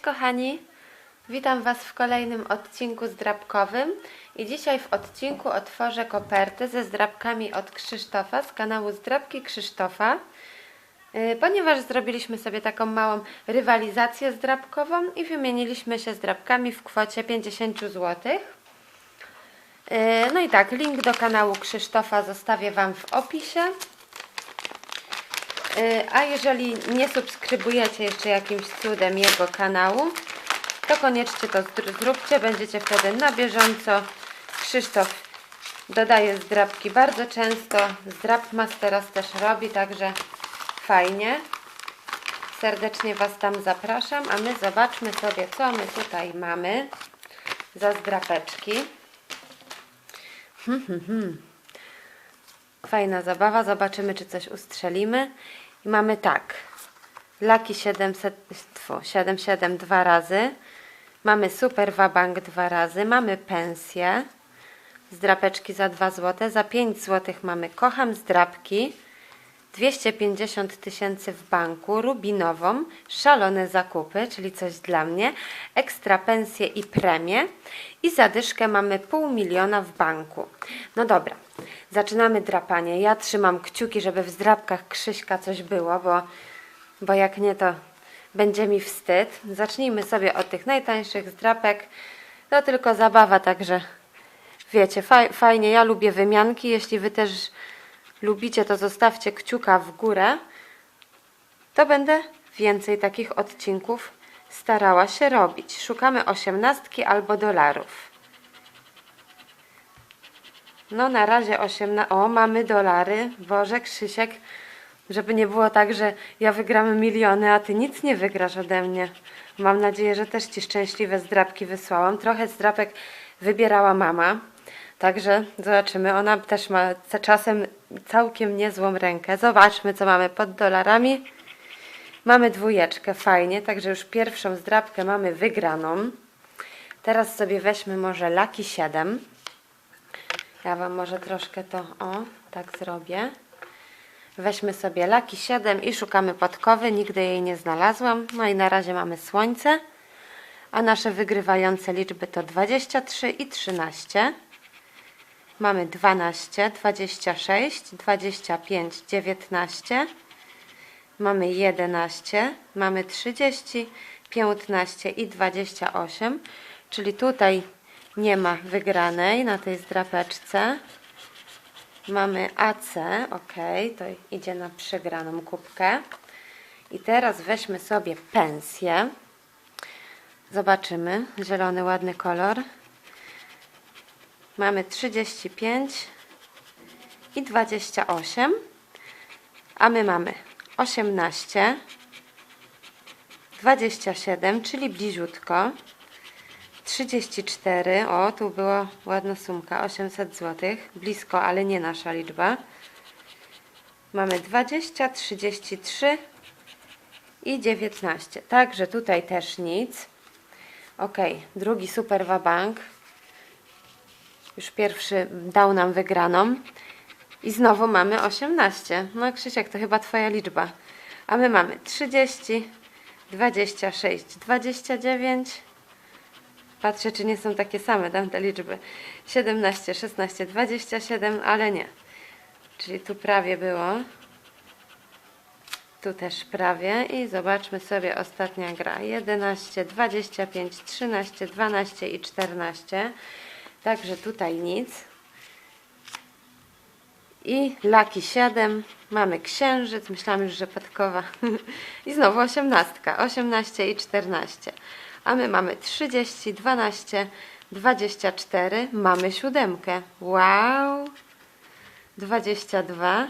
kochani, witam Was w kolejnym odcinku zdrabkowym i dzisiaj w odcinku otworzę kopertę ze zdrabkami od Krzysztofa z kanału Zdrabki Krzysztofa. Yy, Ponieważ zrobiliśmy sobie taką małą rywalizację zdrabkową i wymieniliśmy się zdrabkami w kwocie 50 zł. Yy, No i tak, link do kanału Krzysztofa zostawię Wam w opisie. Yy, A jeżeli nie subskrybujecie jeszcze jakimś cudem jego kanału, to koniecznie to zróbcie, będziecie wtedy na bieżąco. Krzysztof dodaje zdrabki bardzo często, zdrab teraz też robi, także fajnie. Serdecznie Was tam zapraszam, a my zobaczmy sobie, co my tutaj mamy za zdrapeczki. Fajna zabawa, zobaczymy czy coś ustrzelimy. I mamy tak, Laki 700, tfu, 77 dwa razy, mamy Super Wabank dwa razy, mamy pensję, zdrapeczki za 2 zł, za 5 zł mamy Kocham zdrapki, 250 tysięcy w banku, rubinową, szalone zakupy, czyli coś dla mnie, ekstra pensje i premie i zadyszkę mamy pół miliona w banku. No dobra, zaczynamy drapanie. Ja trzymam kciuki, żeby w zdrapkach Krzyśka coś było, bo, bo jak nie to będzie mi wstyd. Zacznijmy sobie od tych najtańszych zdrapek. To tylko zabawa, także wiecie, faj, fajnie, ja lubię wymianki. Jeśli wy też lubicie, to zostawcie kciuka w górę. To będę więcej takich odcinków starała się robić. Szukamy osiemnastki albo dolarów. No na razie 18. O, mamy dolary. Boże, Krzysiek, żeby nie było tak, że ja wygram miliony, a ty nic nie wygrasz ode mnie. Mam nadzieję, że też ci szczęśliwe zdrapki wysłałam. Trochę zdrapek wybierała mama. Także zobaczymy. Ona też ma czasem całkiem niezłą rękę. Zobaczmy, co mamy pod dolarami. Mamy dwójeczkę, fajnie. Także już pierwszą zdrapkę mamy wygraną. Teraz sobie weźmy może Lucky 7. Ja Wam może troszkę to, o, tak zrobię. Weźmy sobie Lucky 7 i szukamy podkowy. Nigdy jej nie znalazłam. No i na razie mamy słońce. A nasze wygrywające liczby to 23 i 13. Mamy 12, 26, 25, 19. Mamy 11, mamy 30, 15 i 28. Czyli tutaj nie ma wygranej na tej zdrapeczce. Mamy AC, ok, to idzie na przegraną kubkę. I teraz weźmy sobie pensję. Zobaczymy, zielony ładny kolor. Mamy 35 i 28, a my mamy 18, 27, czyli bliziutko. 34, o tu była ładna sumka, 800 zł, blisko, ale nie nasza liczba. Mamy 20, 33 i 19, także tutaj też nic. Ok, drugi super wabank. Już pierwszy dał nam wygraną. I znowu mamy 18. No Krzysiek, to chyba Twoja liczba. A my mamy 30, 26, 29. Patrzę, czy nie są takie same tamte liczby. 17, 16, 27, ale nie. Czyli tu prawie było. Tu też prawie. I zobaczmy sobie ostatnia gra. 11, 25, 13, 12 i 14. Także tutaj nic. I Laki 7. Mamy księżyc. Myślałam już, że podkowa. I znowu 18. 18 i 14. A my mamy 30, 12, 24. Mamy siódemkę. Wow! 22,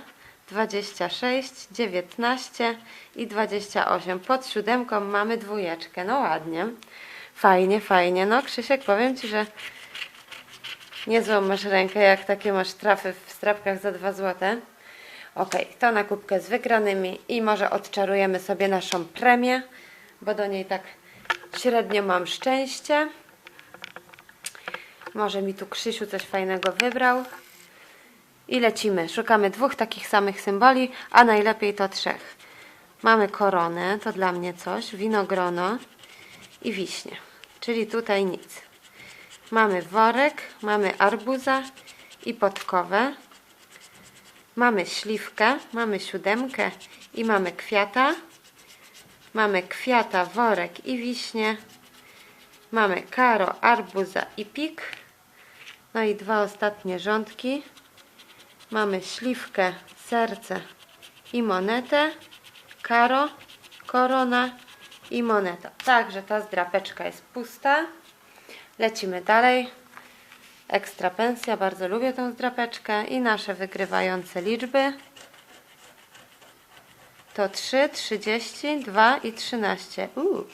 26, 19 i 28. Pod siódemką mamy dwójeczkę. No ładnie. Fajnie, fajnie. No Krzysiek, powiem Ci, że niezłą masz rękę, jak takie masz trafy w strapkach za 2 złote. Ok, to na kubkę z wygranymi i może odczarujemy sobie naszą premię, bo do niej tak średnio mam szczęście. Może mi tu Krzysiu coś fajnego wybrał. I lecimy. Szukamy dwóch takich samych symboli, a najlepiej to trzech. Mamy koronę, to dla mnie coś, winogrono i wiśnie. Czyli tutaj nic. Mamy worek, mamy arbuza i podkowę. Mamy śliwkę, mamy siódemkę i mamy kwiata. Mamy kwiata, worek i wiśnie. Mamy karo, arbuza i pik. No i dwa ostatnie rządki. Mamy śliwkę, serce i monetę. Karo, korona i moneta. Także ta zdrapeczka jest pusta. Lecimy dalej. Ekstra pensja, bardzo lubię tą zdrapeczkę. I nasze wygrywające liczby to 3, 30, 2 i 13. Uuu.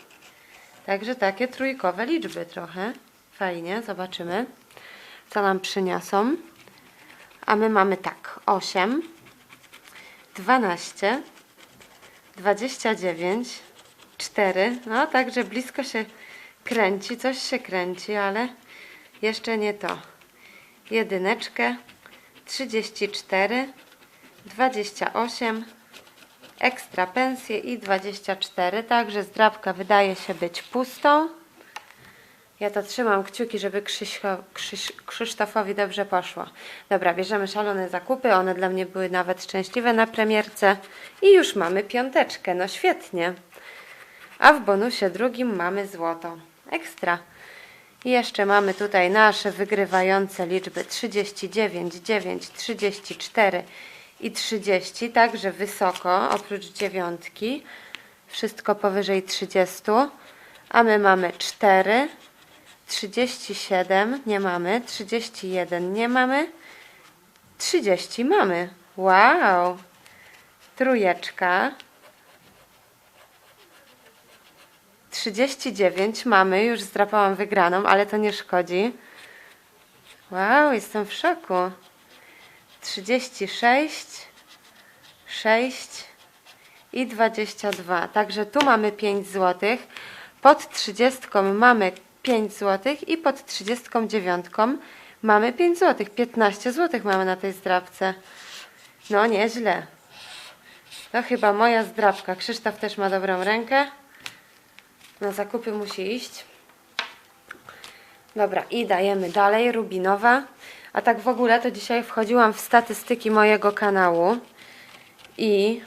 Także takie trójkowe liczby trochę. Fajnie, zobaczymy, co nam przyniosą. A my mamy tak, 8, 12, 29, 4. No, także blisko się kręci, coś się kręci, ale jeszcze nie to. Jedyneczkę, 34, 28, ekstra pensje i 24. Także zdrabka wydaje się być pustą. Ja to trzymam kciuki, żeby Krzyśko, Krzyś, Krzysztofowi dobrze poszło. Dobra, bierzemy szalone zakupy. One dla mnie były nawet szczęśliwe na premierce. I już mamy piąteczkę. No świetnie. A w bonusie drugim mamy złoto. Ekstra. I jeszcze mamy tutaj nasze wygrywające liczby 39, 9, 34 i 30. Także wysoko, oprócz dziewiątki. Wszystko powyżej 30. A my mamy 4, 37 nie mamy, 31 nie mamy, 30 mamy. Wow! Trójeczka. 39 mamy, już zdrapałam wygraną, ale to nie szkodzi. Wow, jestem w szoku. 36, 6 i 22. Także tu mamy 5 zł. Pod 30 mamy 5 zł i pod 39 mamy 5 zł. 15 zł mamy na tej zdrabce. No nieźle. To chyba moja zdrabka. Krzysztof też ma dobrą rękę. Na zakupy musi iść. Dobra, i dajemy dalej. Rubinowa. A tak w ogóle to dzisiaj wchodziłam w statystyki mojego kanału i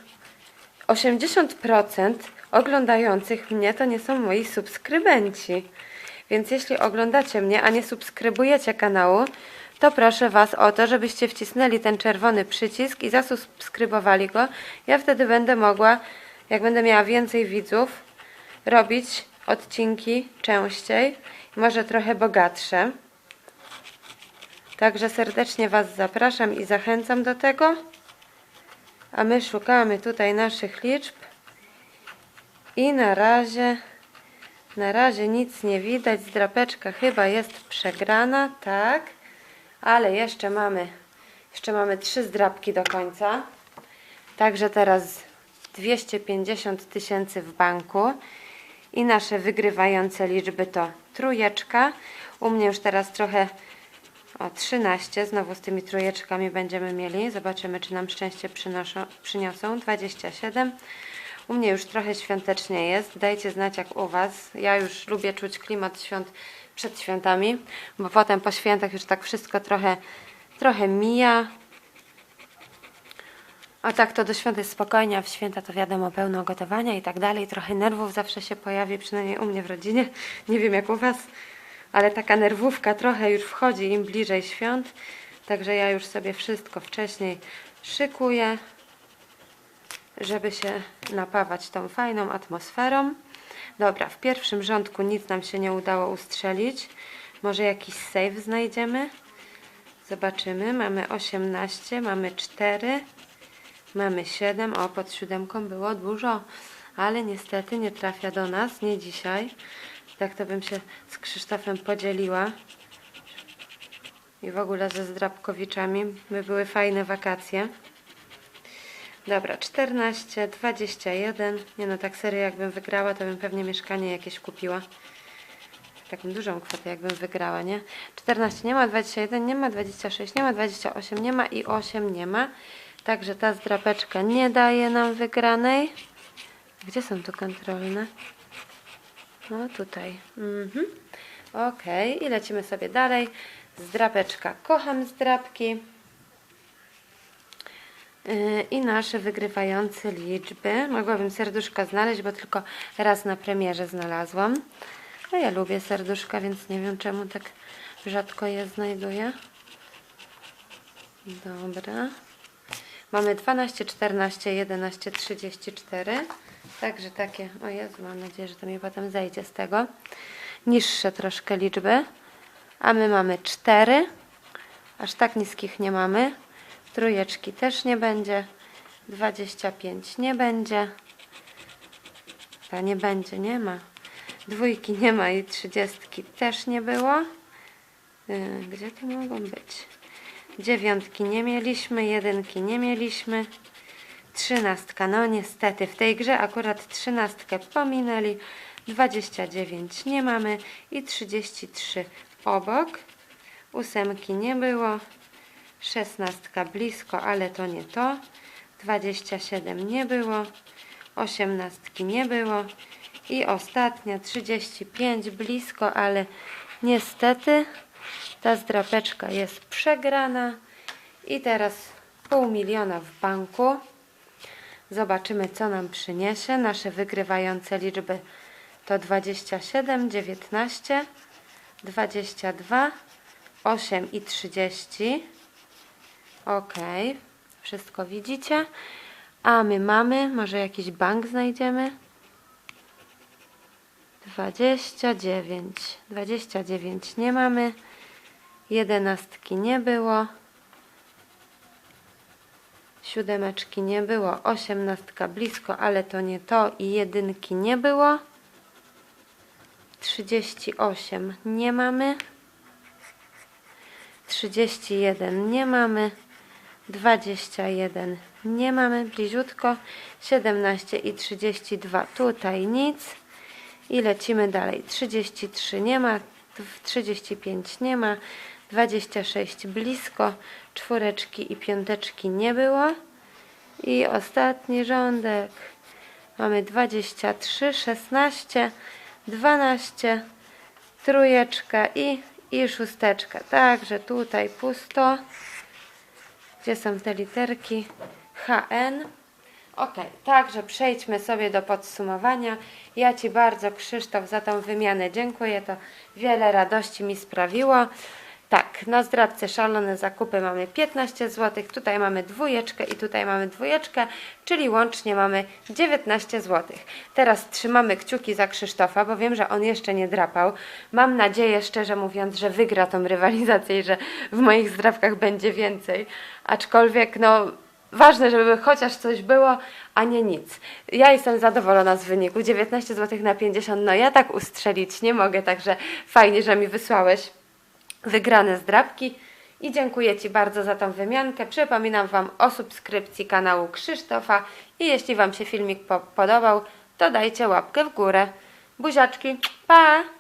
80% oglądających mnie to nie są moi subskrybenci. Więc jeśli oglądacie mnie, a nie subskrybujecie kanału, to proszę Was o to, żebyście wcisnęli ten czerwony przycisk i zasubskrybowali go. Ja wtedy będę mogła, jak będę miała więcej widzów, robić odcinki częściej, może trochę bogatsze. Także serdecznie Was zapraszam i zachęcam do tego. A my szukamy tutaj naszych liczb. I na razie, na razie nic nie widać. Zdrapeczka chyba jest przegrana, tak. Ale jeszcze mamy, jeszcze mamy trzy zdrapki do końca. Także teraz 250 tysięcy w banku. I nasze wygrywające liczby to trójeczka. U mnie już teraz trochę o 13. Znowu z tymi trójeczkami będziemy mieli. Zobaczymy, czy nam szczęście przynoszą, przyniosą. 27. U mnie już trochę świątecznie jest. Dajcie znać jak u Was. Ja już lubię czuć klimat świąt przed świętami, bo potem po świętach już tak wszystko trochę, trochę mija. A tak to do świąt jest spokojnie, a w święta to wiadomo pełno gotowania i tak dalej. Trochę nerwów zawsze się pojawi, przynajmniej u mnie w rodzinie. Nie wiem jak u Was, ale taka nerwówka trochę już wchodzi im bliżej świąt. Także ja już sobie wszystko wcześniej szykuję, żeby się napawać tą fajną atmosferą. Dobra, w pierwszym rządku nic nam się nie udało ustrzelić. Może jakiś save znajdziemy? Zobaczymy. Mamy 18, mamy 4, mamy 7. O, pod siódemką było dużo, ale niestety nie trafia do nas, nie dzisiaj. Tak to bym się z Krzysztofem podzieliła. I w ogóle ze Zdrabkowiczami by były fajne wakacje. Dobra, 14, 21. Nie no, tak serio jakbym wygrała, to bym pewnie mieszkanie jakieś kupiła. Taką dużą kwotę jakbym wygrała, nie? 14 nie ma, 21 nie ma, 26 nie ma, 28 nie ma i 8 nie ma. Także ta zdrapeczka nie daje nam wygranej. Gdzie są tu kontrolne? No tutaj. Mhm. Okej, i lecimy sobie dalej. Zdrapeczka. Kocham zdrapki. Yy, I nasze wygrywające liczby. Mogłabym serduszka znaleźć, bo tylko raz na premierze znalazłam. A ja lubię serduszka, więc nie wiem czemu tak rzadko je znajduję. Dobra. Mamy 12, 14, 11, 34. Także takie, o Jezu, mam nadzieję, że to mi potem zejdzie z tego. Niższe troszkę liczby. A my mamy 4. Aż tak niskich nie mamy. Trójeczki też nie będzie. 25 nie będzie. Ta nie będzie, nie ma. Dwójki nie ma i trzydziestki też nie było. Yy, Gdzie to mogą być? Dziewiątki nie mieliśmy, jedynki nie mieliśmy. Trzynastka, no niestety w tej grze akurat trzynastkę pominęli. 29 nie mamy i 33 obok. Ósemki nie było. Szesnastka blisko, ale to nie to. 27 nie było. Osiemnastki nie było. I ostatnia 35 blisko, ale niestety ta zdrapeczka jest przegrana. I teraz pół miliona w banku. Zobaczymy, co nam przyniesie. Nasze wygrywające liczby to 27, 19, 22, 8 i 30. Ok, wszystko widzicie. A my mamy, może jakiś bank znajdziemy? 29, 29 nie mamy. Jedenastki nie było. Siódemeczki nie było. Osiemnastka blisko, ale to nie to. I jedynki nie było. 38 nie mamy. 31 nie mamy. 21 nie mamy. Bliziutko. 17 i 32 tutaj nic. I lecimy dalej. 33 nie ma. 35 nie ma. 26 blisko. Czwóreczki i piąteczki nie było. I ostatni rządek. Mamy 23, 16, 12, trójeczka i, i szósteczka. Także tutaj pusto. Gdzie są te literki? HN. Ok, także przejdźmy sobie do podsumowania. Ja Ci bardzo, Krzysztof, za tą wymianę dziękuję. To wiele radości mi sprawiło. Tak, na zdradce szalone zakupy mamy 15 zł, tutaj mamy dwójeczkę i tutaj mamy dwójeczkę, czyli łącznie mamy 19 zł. Teraz trzymamy kciuki za Krzysztofa, bo wiem, że on jeszcze nie drapał. Mam nadzieję, szczerze mówiąc, że wygra tą rywalizację i że w moich zdrapkach będzie więcej. Aczkolwiek, no, ważne, żeby chociaż coś było, a nie nic. Ja jestem zadowolona z wyniku. 19 zł na 50, no ja tak ustrzelić nie mogę, także fajnie, że mi wysłałeś wygrane zdrabki i dziękuję Ci bardzo za tą wymiankę. Przypominam Wam o subskrypcji kanału Krzysztofa i jeśli Wam się filmik po podobał, to dajcie łapkę w górę. Buziaczki, pa!